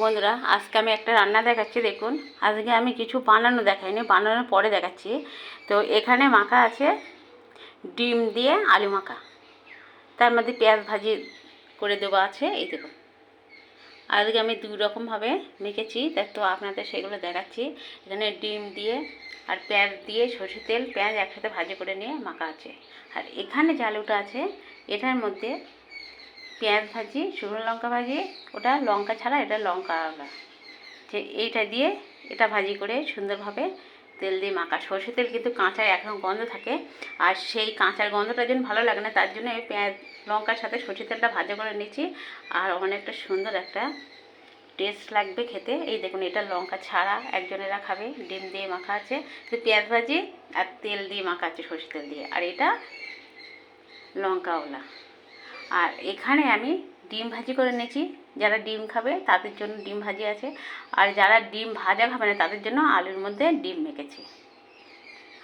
বন্ধুরা, আজকে আমি একটা রান্না দেখাচ্ছি, দেখুন। আজকে আমি কিছু বানানো দেখাইনি, বানানোর পরে দেখাচ্ছি। তো এখানে মাখা আছে ডিম দিয়ে আলু মাখা। তার মধ্যে পেঁয়াজ ভাজি করে দেওয়া আছে, এই দেখুন। আজকে আমি দুই রকমভাবে মেখেছি তাই তো আপনাদের সেগুলো দেখাচ্ছি। এখানে ডিম দিয়ে আর পেঁয়াজ দিয়ে সর্ষে তেল, পেঁয়াজ একসাথে ভাজি করে নিয়ে মাখা আছে। আর এখানে যে আলুটা আছে, এটার মধ্যে পেঁয়াজ ভাজি, শুকনো লঙ্কা ভাজি, ওটা লঙ্কা ছাড়া, এটা লঙ্কা আলাদা। যে এইটা দিয়ে এটা ভাজি করে সুন্দরভাবে তেল দিয়ে মাখা। সর্ষে তেল কিন্তু কাঁচা এখন গন্ধ থাকে, আর সেই কাঁচার গন্ধটা যেন ভালো লাগে না, তার জন্য পেঁয়াজ, লঙ্কার সাথে সর্ষে তেলটা ভাজা করে নিচ্ছি আর অনেকটা সুন্দর একটা টেস্ট লাগবে খেতে। এই দেখুন, এটা লঙ্কা ছাড়া একজনেরা খাবে, ডিম দিয়ে মাখা আছে। পেঁয়াজ ভাজি আর তেল দিয়ে মাখা আছে সর্ষে তেল দিয়ে, আর এটা লঙ্কাওয়ালা। আর এখানে আমি ডিম ভাজি করে নিয়েছি যারা ডিম খাবে তাদের জন্য ডিম ভাজি আছে। আর যারা ডিম ভাজা খাবে না তাদের জন্য আলুর মধ্যে ডিম মেখেছি।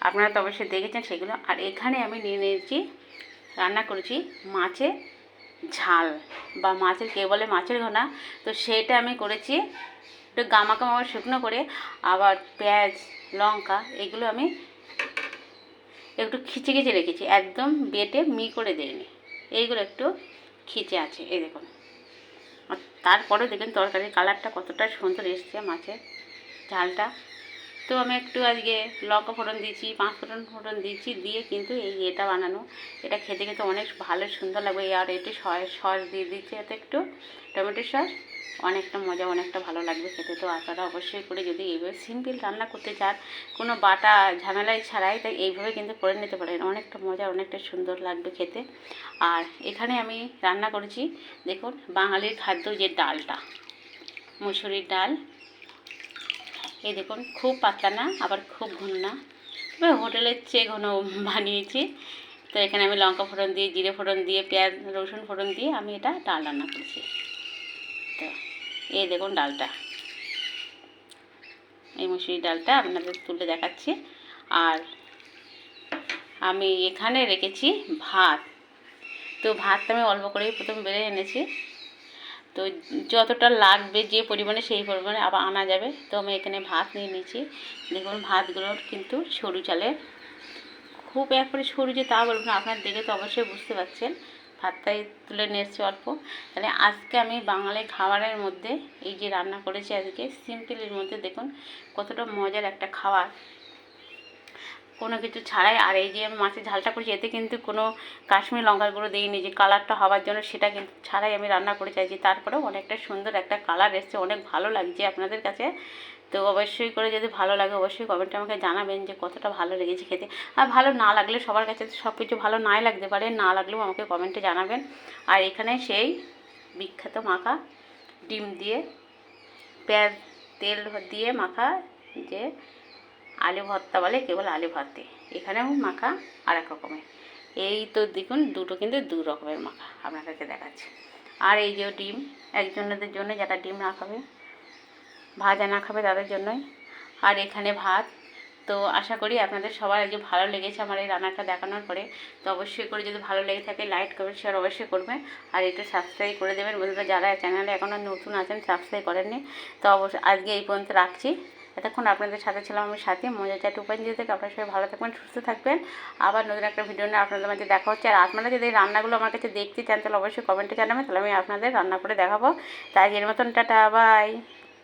আপনারা তো অবশ্যই দেখেছেন সেগুলো। আর এখানে আমি নিয়ে নিয়েছি, রান্না করেছি মাছের ঝাল বা মাছের কে বলে মাছের ঘনা তো সেটা আমি করেছি একটু গামাকা মামা শুকনো করে। আবার পেঁয়াজ, লঙ্কা এগুলো আমি একটু খিচে খিচে রেখেছি। একদম বেটে মি করে দিইনি। এইগুলো একটু খিচে আছে, এই দেখুন। তারপরে দেখুন তরকারির কালারটা কতটা সুন্দর এসছে মাছের ঝালটা। তো আমি একটু আজকে লঙ্কা ফোড়ন দিয়েছি, পাঁচ ফোড়ন ফোড়ন দিয়েছি, দিয়ে কিন্তু এই এটা বানানো। এটা খেতে খেতে অনেক ভালো, সুন্দর লাগবে। আর এটি সস দিয়ে দিচ্ছি এতে একটু টমেটো সস। অনেকটা মজা, অনেকটা ভালো লাগবে খেতে। তো আপনারা অবশ্যই করে যদি এইভাবে সিম্পল রান্না করতে চান, কোনো বাটা ঝামেলাই ছাড়াই, তাই এইভাবে কিন্তু করে নিতে পারেন। অনেকটা মজা, অনেকটা সুন্দর লাগবে খেতে। আর এখানে আমি রান্না করেছি, দেখুন, বাঙালির খাদ্য যে ডালটা, মুসুরির ডাল। এই দেখুন, খুব পাতলা না, আবার খুব ঘন না। তবে হোটেলের চেয়ে ঘন বানিয়েছি। তো এখানে আমি লঙ্কা ফোড়ন দিয়ে, জিরে ফোড়ন দিয়ে, পেঁয়াজ, রসুন ফোড়ন দিয়ে আমি এটা ডাল রান্না করেছি। তো এই দেখুন ডালটা। এই মুসুরি ডালটা আপনাদের তুলে দেখাচ্ছি। আর আমি এখানে রেখেছি ভাত। তো ভাতটা আমি অল্প করেই প্রথম বেড়ে এনেছি। তো যতটা লাগবে যে পরিমাণে সেই পরিমাণে আবার আনা যাবে। তো আমি এখানে ভাত নিয়ে নিয়েছি। দেখুন ভাতগুলোর কিন্তু সরু চালের। খুব একবারে সরু যে তা বলব না, আপনার দেখে তো অবশ্যই বুঝতে পারছেন। ভাতটাই তুলে নিয়েছি অল্প। তাহলে আজকে আমি বাঙালি খাবারের মধ্যে এই যে রান্না করেছি আজকে, সিম্পলের মধ্যে দেখুন কতটা মজার একটা খাবার। কোনো কিছু ছাড়াই। আর এই যে আমি মাছের ঝালটা করেছি, এতে কিন্তু কোনো কাশ্মীর লঙ্কার গুঁড়ো দিইনি। যে কালারটা হওয়ার জন্য সেটা কিন্তু ছাড়াই আমি রান্না করে চাইছি। তারপরেও অনেকটা সুন্দর একটা কালার এসছে, অনেক ভালো লাগছে আপনাদের কাছে। তো অবশ্যই করে যদি ভালো লাগে অবশ্যই কমেন্টে আমাকে জানাবেন যে কতটা ভালো লেগেছে খেতে। আর ভালো না লাগলে সবার কাছে সব কিছু ভালো নাই লাগতে পারে, না লাগলেও আমাকে কমেন্টে জানাবেন। আর এখানে সেই বিখ্যাত মাখা ডিম দিয়ে, পেঁয়াজ, তেল দিয়ে মাখা যে আলু ভর্তা বলে কেবল আলু ভর্তে। এখানেও মাখা আর এক রকমের। এই তো দেখুন, দুটো কিন্তু দু রকমের মাখা আপনাদেরকে দেখাচ্ছি। আর এই যে ডিম, একজনদের জন্য যারা ডিম না খাবে, ভাজা না খাবে তাদের জন্যই। আর এখানে ভাত, তো আশা করি আপনাদের সবার আজকে ভালো লেগেছে আমার এই রান্নাটা দেখানোর পরে। তো অবশ্যই করে যদি ভালো লেগে থাকে, লাইক, কমেন্ট শেয়ার অবশ্যই করবেন। আর একটু সাবস্ক্রাইব করে দেবেন। বন্ধুরা, যারা চ্যানেলে এখনও নতুন আছেন সাবস্ক্রাইব করেননি, তো অবশ্যই আজকে এই পর্যন্ত রাখছি। এতক্ষণ আপনাদের সাথে ছিলাম আমি সাথে। মজা চাট নিজে থেকে আপনার সবাই ভালো থাকবেন, সুস্থ থাকবেন। আবার নতুন একটা ভিডিও নিয়ে আপনাদের মাঝে দেখা হচ্ছে। আর আপনারা যদি রান্নাগুলো আমার কাছে দেখতে চান, তাহলে অবশ্যই কমেন্টে জানাবেন। তাহলে আমি আপনাদের রান্না করে দেখাবো। তাই এর মতন, টাটা বাই